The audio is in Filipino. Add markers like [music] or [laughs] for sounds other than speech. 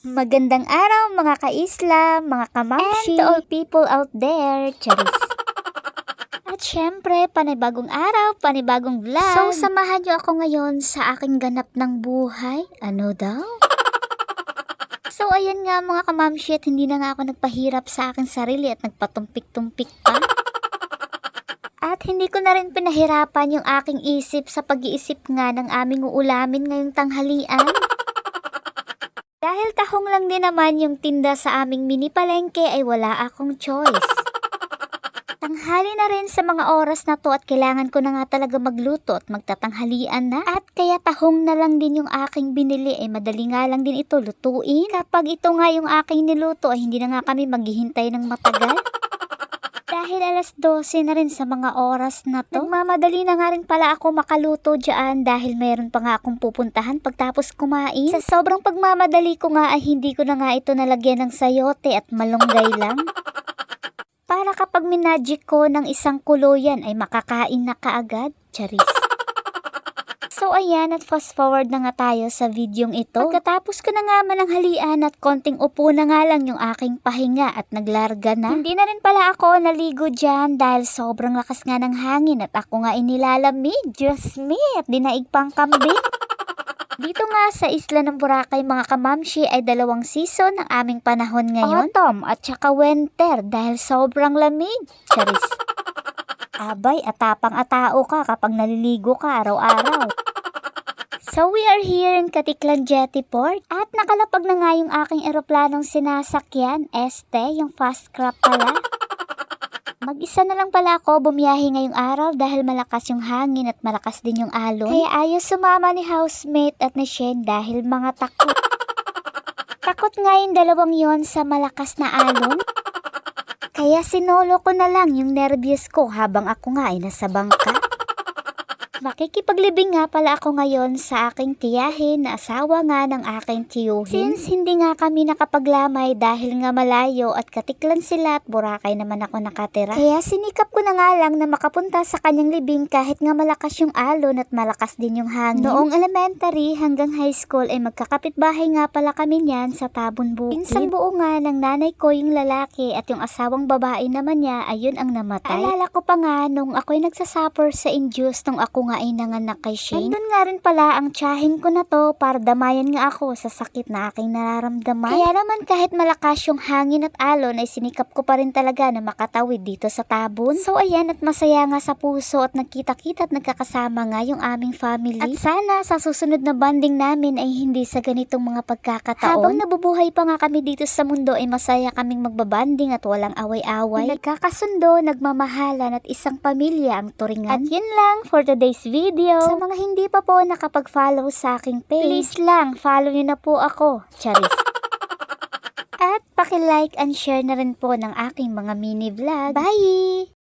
Magandang araw mga ka-isla, mga kamamshi, and to all people out there, charis. [laughs] At syempre, panibagong araw, panibagong vlog. So, samahan niyo ako ngayon sa aking ganap ng buhay. Ano daw? [laughs] So, ayan nga mga kamamshi at hindi na nga ako nagpahirap sa aking sarili at nagpatumpik-tumpik pa. [laughs] At hindi ko na rin pinahirapan yung aking isip sa pag-iisip nga ng aming uulamin ngayong tanghalian. Dahil tahong lang din naman yung tinda sa aming mini palengke ay wala akong choice. [laughs] Tanghali na rin sa mga oras na to at kailangan ko na nga talaga magluto at magtatanghalian na. At kaya tahong na lang din yung aking binili ay madali nga lang din ito lutuin. Kapag ito nga yung aking niluto ay hindi na nga kami maghihintay ng matagal. [laughs] Dahil alas 12 na rin sa mga oras na to. Nagmamadali na nga rin pala ako makaluto dyan dahil mayroon pa nga akong pupuntahan pagtapos kumain. Sa sobrang pagmamadali ko nga ay hindi ko na nga ito nalagyan ng sayote at malunggay lang. Para kapag minagic ko ng isang kuluyan ay makakain na kaagad. Charis. So ayan at fast forward na nga tayo sa videong ito. Pagkatapos ko na nga mananghalian at konting upo na nga lang yung aking pahinga at naglarga na. Hindi na rin pala ako naligo dyan dahil sobrang lakas nga ng hangin at ako nga inilalamig. Diyos me at dinaig pang kambing. [laughs] Dito nga sa isla ng Boracay mga kamamshi ay dalawang season ng aming panahon ngayon. Autumn at saka winter dahil sobrang lamig. Charis. Abay, atapang atao ka kapag naliligo ka araw-araw. So we are here in Katiklan Jetty Port at nakalapag na nga yung aking eroplanong sinasakyan, Este, yung fast crop pala. [laughs] Mag-isa na lang pala ako bumiyahe ngayong araw dahil malakas yung hangin at malakas din yung alon. Kaya ayaw sumama ni housemate at ni Shane dahil mga takot. [laughs] Takot nga yung dalawang yon sa malakas na alon. Kaya sinolo ko na lang yung nervyos ko habang ako nga ay nasa bangka. Makikipaglibing nga pala ako ngayon sa aking tiyahin na asawa nga ng aking tiyuhin. Since hindi nga kami nakapaglamay dahil nga malayo at katiklan sila at Boracay naman ako nakatira. Kaya sinikap ko na nga lang na makapunta sa kanyang libing kahit nga malakas yung alon at malakas din yung hangin. Noong elementary hanggang high school ay magkakapitbahay nga pala kami niyan sa Tabon Bukid. Pinsan buo nga ng nanay ko yung lalaki at yung asawang babae naman niya ayun ang namatay. Alala ko pa nga nung ako'y nagsasuffer sa induce nung ako nga ay nanganak kay Shane. Nandun nga rin pala ang tsahin ko na to para damayan nga ako sa sakit na aking nararamdaman. Kaya naman kahit malakas yung hangin at alon ay sinikap ko pa rin talaga na makatawid dito sa tabon. So ayan at masaya nga sa puso at nagkita-kita at nagkakasama nga yung aming family. At sana sa susunod na banding namin ay hindi sa ganitong mga pagkakataon. Habang nabubuhay pa nga kami dito sa mundo ay masaya kaming magbabanding at walang away-away. Nagkakasundo, nagmamahalan at isang pamilya ang turingan. At yun lang for today's video. Sa mga hindi pa po nakapag-follow sa aking page, please lang, follow nyo na po ako. Charis. [laughs] At paki-like and share na rin po ng aking mga mini vlog. Bye!